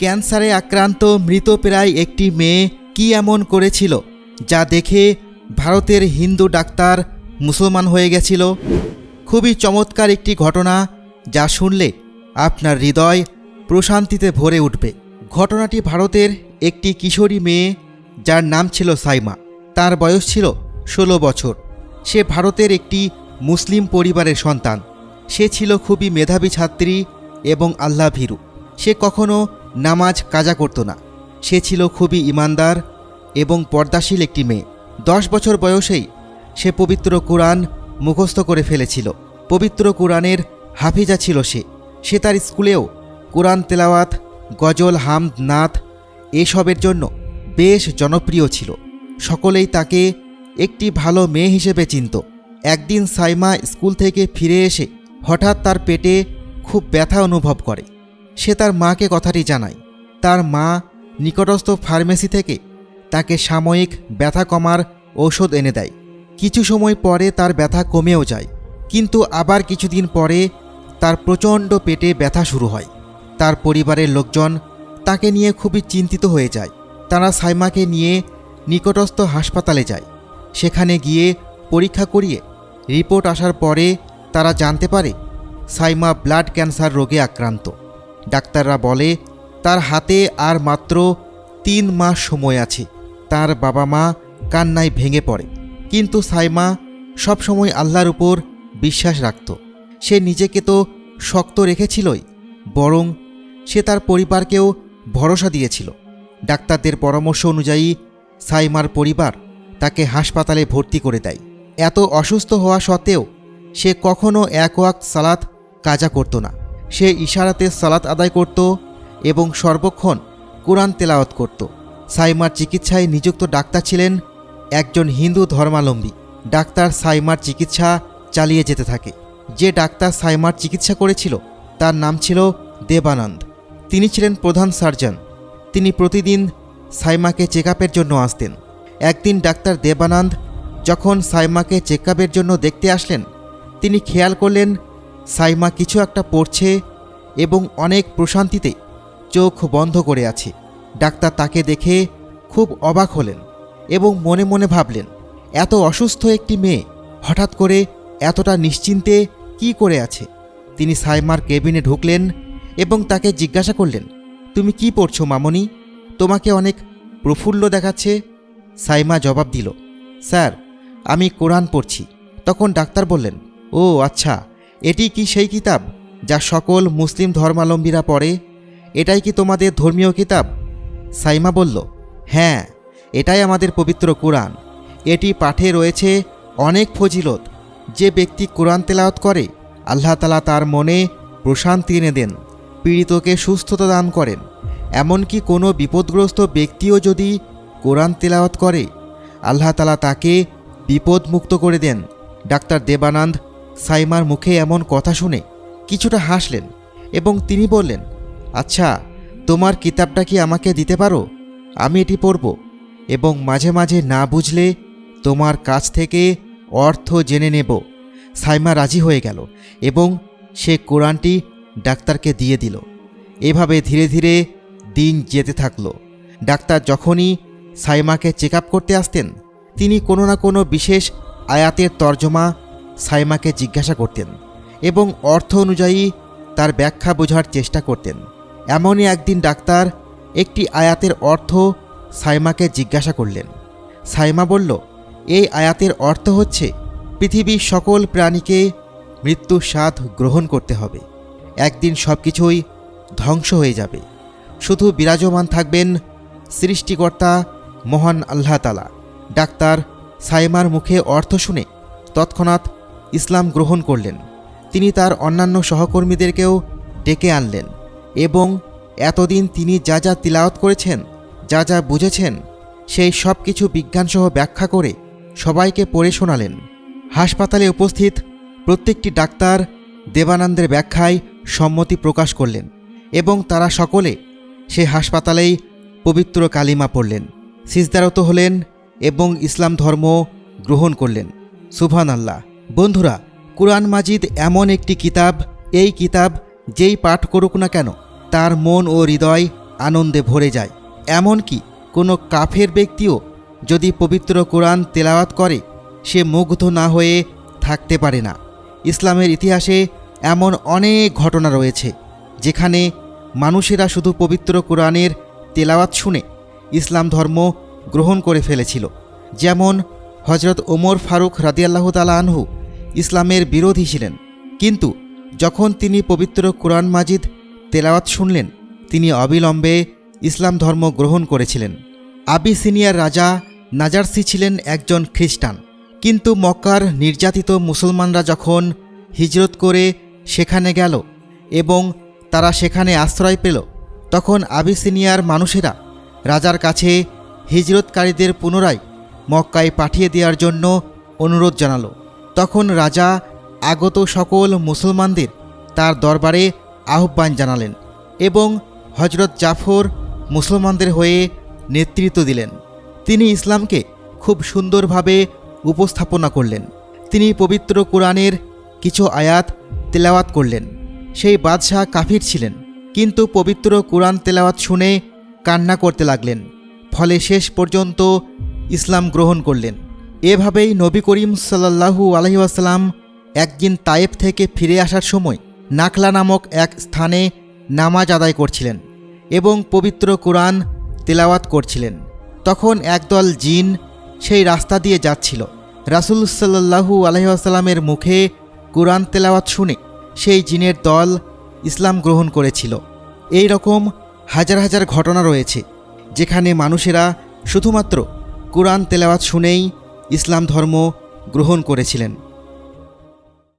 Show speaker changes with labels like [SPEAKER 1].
[SPEAKER 1] ক্যান্সারে আক্রান্ত মৃতপ্রায় একটি মেয়ে কি এমন করেছিল যা দেখে ভারতের হিন্দু ডাক্তার মুসলমান হয়ে গেছিল? খুবই চমৎকার একটি ঘটনা যা শুনলে আপনার হৃদয় প্রশান্তিতে ভরে উঠবে। ঘটনাটি ভারতের একটি কিশোরী মেয়ে যার নাম ছিল সাইমা। তার বয়স ছিল ষোলো বছর। সে ভারতের একটি মুসলিম পরিবারের সন্তান। সে ছিল খুবই মেধাবী ছাত্রী এবং আল্লাহ ভীরু সে কখনো নামাজ কাজা করত না। সে ছিল খুবই ইমানদার এবং পর্দাশীল একটি মেয়ে। দশ বছর বয়সেই সে পবিত্র কোরআন মুখস্থ করে ফেলেছিল। পবিত্র কোরআনের হাফিজা ছিল সে। সে তার স্কুলেও কোরআন তেলাওয়াত, গজল, হামদ নাথ এসবের জন্য বেশ জনপ্রিয় ছিল। সকলেই তাকে একটি ভালো মেয়ে হিসেবে চিনত। একদিন সাইমা স্কুল থেকে ফিরে এসে হঠাৎ তার পেটে খুব ব্যথা অনুভব করে। সে তার মাকে কথাটি জানায়। তার মা নিকটস্থ ফার্মেসি থেকে তাকে সাময়িক ব্যথা কমার ঔষধ এনে দেয়। কিছু সময় পরে তার ব্যথা কমেও যায়, কিন্তু আবার কিছুদিন পরে তার প্রচণ্ড পেটে ব্যথা শুরু হয়। তার পরিবারের লোকজন তাকে নিয়ে খুবই চিন্তিত হয়ে যায়। তারা সাইমাকে নিয়ে নিকটস্থ হাসপাতালে যায়। সেখানে গিয়ে পরীক্ষা করিয়ে রিপোর্ট আসার পরে তারা জানতে পারে সাইমা ব্লাড ক্যান্সার রোগে আক্রান্ত। ডাক্তাররা বলে, তার হাতে আর মাত্র তিন মাস সময় আছে। তার বাবা মা কান্নায় ভেঙে পড়ে। কিন্তু সাইমা সবসময় আল্লাহর উপর বিশ্বাস রাখত। সে নিজেকে তো শক্ত রেখেছিলই, বরং সে তার পরিবারকেও ভরসা দিয়েছিল। ডাক্তারদের পরামর্শ অনুযায়ী, সাইমার পরিবার তাকে হাসপাতালে ভর্তি করে দেয়। এত অসুস্থ হওয়া সত্ত্বেও সে কখনও এক ওয়াক্ত সালাত কাজা করত না। সে ইশারাতে সালাত আদায় করত এবং সর্বক্ষণ কোরআন তেলাওয়াত করত। সাইমার চিকিৎসায় নিযুক্ত ডাক্তার ছিলেন একজন হিন্দু ধর্মাবলম্বী। ডাক্তার সাইমার চিকিৎসা চালিয়ে যেতে থাকে। যে ডাক্তার সাইমার চিকিৎসা করেছিল তার নাম ছিল দেবানন্দ। তিনি ছিলেন প্রধান সার্জন। তিনি প্রতিদিন সাইমাকে চেক জন্য আসতেন। একদিন ডাক্তার দেবানন্দ যখন সাইমাকে চেক জন্য দেখতে আসলেন, তিনি খেয়াল করলেন সাইমা কিছু একটা পড়ছে এবং অনেক প্রশান্তিতে চোখ বন্ধ করে আছে। ডাক্তার তাকে দেখে খুব অবাক হলেন এবং মনে মনে ভাবলেন, এত অসুস্থ একটি মেয়ে, হঠাৎ করে এতটা নিশ্চিন্তে কি করে আছে? তিনি সাইমার কেবিনে ঢুকলেন এবং তাকে জিজ্ঞাসা করলেন, তুমি কি পড়ছো মামনি? তোমাকে অনেক প্রফুল্ল দেখাচ্ছে? সাইমা জবাব দিল, স্যার, আমি কোরআন পড়ছি। তখন ডাক্তার বললেন, ও আচ্ছা এটি কি সেই কিতাব? যা সকল মুসলিম ধর্মাবলম্বীরা পড়ে, এটাই কি তোমাদের ধর্মীয় কিতাব? সাইমা বলল হ্যাঁ এটাই আমাদের পবিত্র কোরআন। এটি পাঠে রয়েছে অনেক ফজিলত। যে ব্যক্তি কোরআন তেলাওয়াত করে, আল্লাহ তালা তার মনে প্রশান্তি এনে দেন, পীড়িতকে সুস্থতা দান করেন। এমনকি কোনো বিপদগ্রস্ত ব্যক্তিও যদি কোরআন তেলাওয়াত করে, আল্লাহ তালা তাকে বিপদমুক্ত করে দেন। ডাক্তার দেবানন্দ সাইমার মুখে এমন কথা শুনে কিছুটা হাসলেন এবং তিনি বললেন আচ্ছা তোমার কিতাবটা কি আমাকে দিতে পারো? আমি এটি পড়ব এবং মাঝে মাঝে না বুঝলে তোমার কাছ থেকে অর্থ জেনে নেব। সাইমা রাজি হয়ে গেল এবং সে কোরআনটি ডাক্তারকে দিয়ে দিল। এভাবে ধীরে ধীরে দিন যেতে থাকল। ডাক্তার যখনই সাইমাকে চেক করতে আসতেন, তিনি কোনো না কোনো বিশেষ আয়াতের তর্জমা সাইমাকে জিজ্ঞাসা করতেন। এবং অর্থ অনুযায়ী তার ব্যাখ্যা বোঝার চেষ্টা করতেন। এমনই একদিন ডাক্তার একটি আয়াতের অর্থ সাইমাকে জিজ্ঞাসা করলেন। সাইমা বলল, এই আয়াতের অর্থ হচ্ছে, পৃথিবীর সকল প্রাণীকে মৃত্যুর স্বাদ গ্রহণ করতে হবে। একদিন সব কিছুই ধ্বংস হয়ে যাবে। শুধু বিরাজমান থাকবেন সৃষ্টিকর্তা মহান আল্লাহ তালা ডাক্তার সাইমার মুখে অর্থ শুনে তৎক্ষণাৎ ইসলাম গ্রহণ করলেন। তিনি তার অন্যান্য সহকর্মীদেরকেও ডেকে আনলেন এবং এতদিন তিনি যা যা তিলাওয়াত করেছেন, যা যা বুঝেছেন, সেই সব কিছু বিজ্ঞানসহ ব্যাখ্যা করে সবাইকে পড়ে শোনালেন। হাসপাতালে উপস্থিত প্রত্যেকটি ডাক্তার দেবানন্দের ব্যাখ্যায় সম্মতি প্রকাশ করলেন এবং তারা সকলে সে হাসপাতালেই পবিত্র কালিমা পড়লেন, সিজদারত হলেন এবং ইসলাম ধর্ম গ্রহণ করলেন। সুবহান আল্লাহ বন্ধুরা কুরআন মাজিদ এমন একটি কিতাব, এই কিতাব যেই পাঠ করুক না কেন, তার মন ও হৃদয় আনন্দে ভরে যায়। এমনকি কোনো কাফের ব্যক্তিও যদি পবিত্র কোরআন তেলাওয়াত করে, সে মুগ্ধ না হয়ে থাকতে পারে না। ইসলামের ইতিহাসে এমন অনেক ঘটনা রয়েছে, যেখানে মানুষেরা শুধু পবিত্র কোরআনের তেলাওয়াত শুনে ইসলাম ধর্ম গ্রহণ করে ফেলেছিল। যেমন হজরত ওমর ফারুক রাদিয়াল্লাহ তালা আনহু ইসলামের বিরোধী ছিলেন। কিন্তু যখন তিনি পবিত্র কোরআন মাজিদ তেলাওয়াত শুনলেন, তিনি অবিলম্বে ইসলাম ধর্ম গ্রহণ করেছিলেন। আবিসিনিয়ার রাজা নাজারসি ছিলেন একজন খ্রিস্টান। কিন্তু মক্কার নির্যাতিত মুসলমানরা যখন হিজরত করে সেখানে গেল এবং তারা সেখানে আশ্রয় পেল, তখন আবিসিনিয়ার মানুষেরা রাজার কাছে হিজরতকারীদের পুনরায় মক্কায় পাঠিয়ে দেওয়ার জন্য অনুরোধ জানালো। তখন রাজা আগত সকল মুসলমানদের তার দরবারে আহ্বান জানালেন এবং হজরত জাফর মুসলমানদের হয়ে নেতৃত্ব দিলেন। তিনি ইসলামকে খুব সুন্দরভাবে উপস্থাপনা করলেন। তিনি পবিত্র কোরআনের কিছু আয়াত তেলাওয়াত করলেন। সেই বাদশাহ কাফির ছিলেন, কিন্তু পবিত্র কোরআন তেলাওয়াত শুনে কান্না করতে লাগলেন। ফলে শেষ পর্যন্ত ইসলাম গ্রহণ করলেন। এভাবেই নবী করিম সাল্লাহু আলহিউসালাম একদিন তায়েব থেকে ফিরে আসার সময় নাকলা নামক এক স্থানে নামাজ আদায় করছিলেন এবং পবিত্র কোরআন তেলাওয়াত করছিলেন। তখন একদল জিন সেই রাস্তা দিয়ে যাচ্ছিল। রাসুল সাল্লাহু আলহিহাস্লামের মুখে কোরআন তেলাওয়াত শুনে সেই জিনের দল ইসলাম গ্রহণ করেছিল। এই রকম হাজার হাজার ঘটনা রয়েছে, যেখানে মানুষেরা শুধুমাত্র কোরআন তেলাওয়াত শুনেই ইসলাম ধর্ম গ্রহণ করেছিলেন।